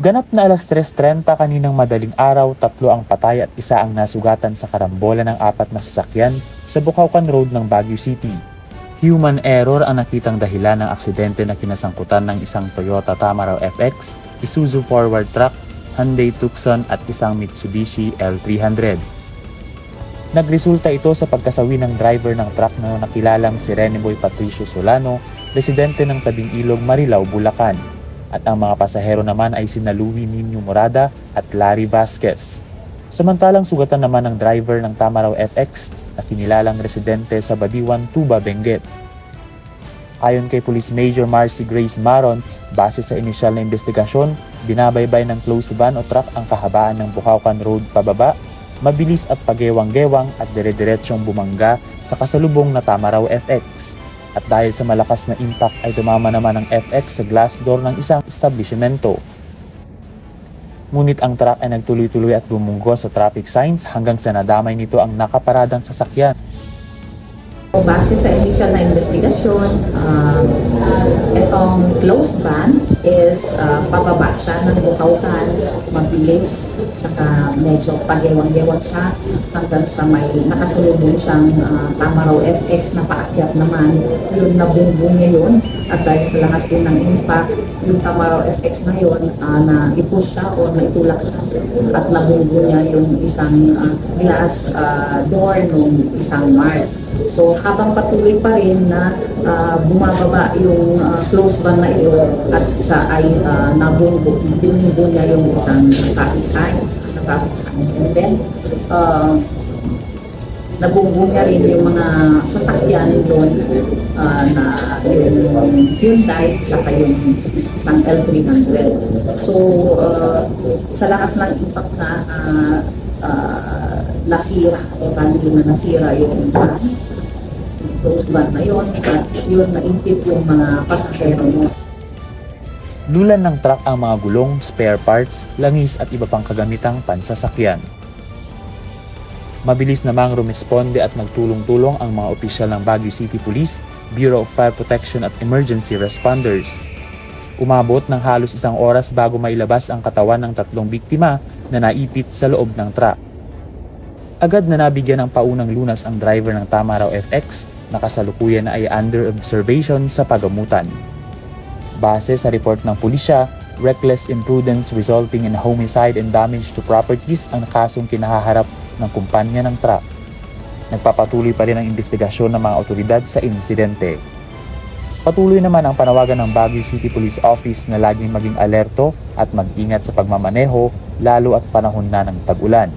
Ganap na alas 3.30 kaninang madaling araw, tatlo ang patay at isa ang nasugatan sa karambola ng apat na sasakyan sa Bukawkan Road ng Baguio City. Human error ang nakitang dahilan ng aksidente na kinasangkutan ng isang Toyota Tamaraw FX, Isuzu forward truck, Hyundai Tucson at isang Mitsubishi L300. Nagresulta ito sa pagkasawi ng driver ng truck na nakilalang si Reneboy Patricio Solano, residente ng Tabing Ilog, Marilao, Bulacan. At ang mga pasahero naman ay sina Louie Nino Morada at Larry Vasquez. Samantalang sugatan naman ng driver ng Tamaraw FX na kinilalang residente sa Badiwan, Tuba, Benguet. Ayon kay Police Major Marcy Grace Maron, base sa inisyal na investigasyon, binabaybay ng closed van o truck ang kahabaan ng Bukawkan Road pababa, mabilis at pagewang-gewang at dire-diretsyong bumangga sa kasalubong na Tamaraw FX. At dahil sa malakas na impact ay tumama naman ang FX sa glass door ng isang establishmento. Ngunit ang truck ay nagtuloy-tuloy at bumunggo sa traffic signs hanggang sa nadamay nito ang nakaparadang sasakyan. Base sa initial na investigasyon, uh, itong closed van is uh, pababa siya ng bukawkan, mabilis, saka medyo pagewang-gewang siya hanggang sa may nakasalubong siyang uh, Tamaraw FX na paakyat naman. Yung nabungbong niya yun at dahil sa lakas din ng impact, yung Tamaraw FX na yun, uh, na i-push siya o naitulak siya at nabungbong niya yung isang uh, glass uh, door ng isang mart. So habang patuloy pa rin na uh, bumababa yung uh, close van na ito at siya ay uh, nabunggo, binunggo niya yung isang traffic signs, traffic signs. And then, uh, nabunggo niya rin yung mga sasakyan doon uh, na yung Hyundai tsaka yung isang L300. So, uh, sa lakas ng impact na uh, uh, nasira, totally na nasira yung van close van na yun at yun naintip yung mga pasahero mo. Lulan ng truck ang mga gulong, spare parts, langis at iba pang kagamitang pansasakyan. Mabilis namang rumesponde at nagtulong-tulong ang mga opisyal ng Baguio City Police, Bureau of Fire Protection at Emergency Responders. Umabot ng halos isang oras bago mailabas ang katawan ng tatlong biktima na naipit sa loob ng truck. Agad na nabigyan ng paunang lunas ang driver ng Tamaraw FX na kasalukuyan ay under observation sa pagamutan. Base sa report ng pulisya, reckless imprudence resulting in homicide and damage to properties ang kasong kinahaharap ng kumpanya ng truck. Nagpapatuloy pa rin ang investigasyon ng mga otoridad sa insidente. Patuloy naman ang panawagan ng Baguio City Police Office na laging maging alerto at mag-ingat sa pagmamaneho lalo at panahon na ng tag-ulan.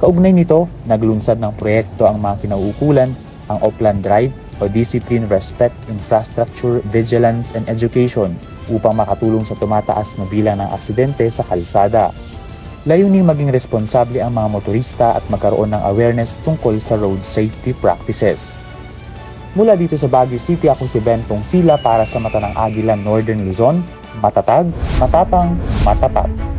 Kaugnay nito, naglunsad ng proyekto ang mga kinauukulan, ang Oplan Drive o Discipline, Respect, Infrastructure, Vigilance and Education upang makatulong sa tumataas na bilang ng aksidente sa kalsada. Layunin maging responsable ang mga motorista at magkaroon ng awareness tungkol sa road safety practices. Mula dito sa Baguio City, ako si Bentong Sila para sa Mata ng Agila Northern Luzon, matatag, matapang, matapat.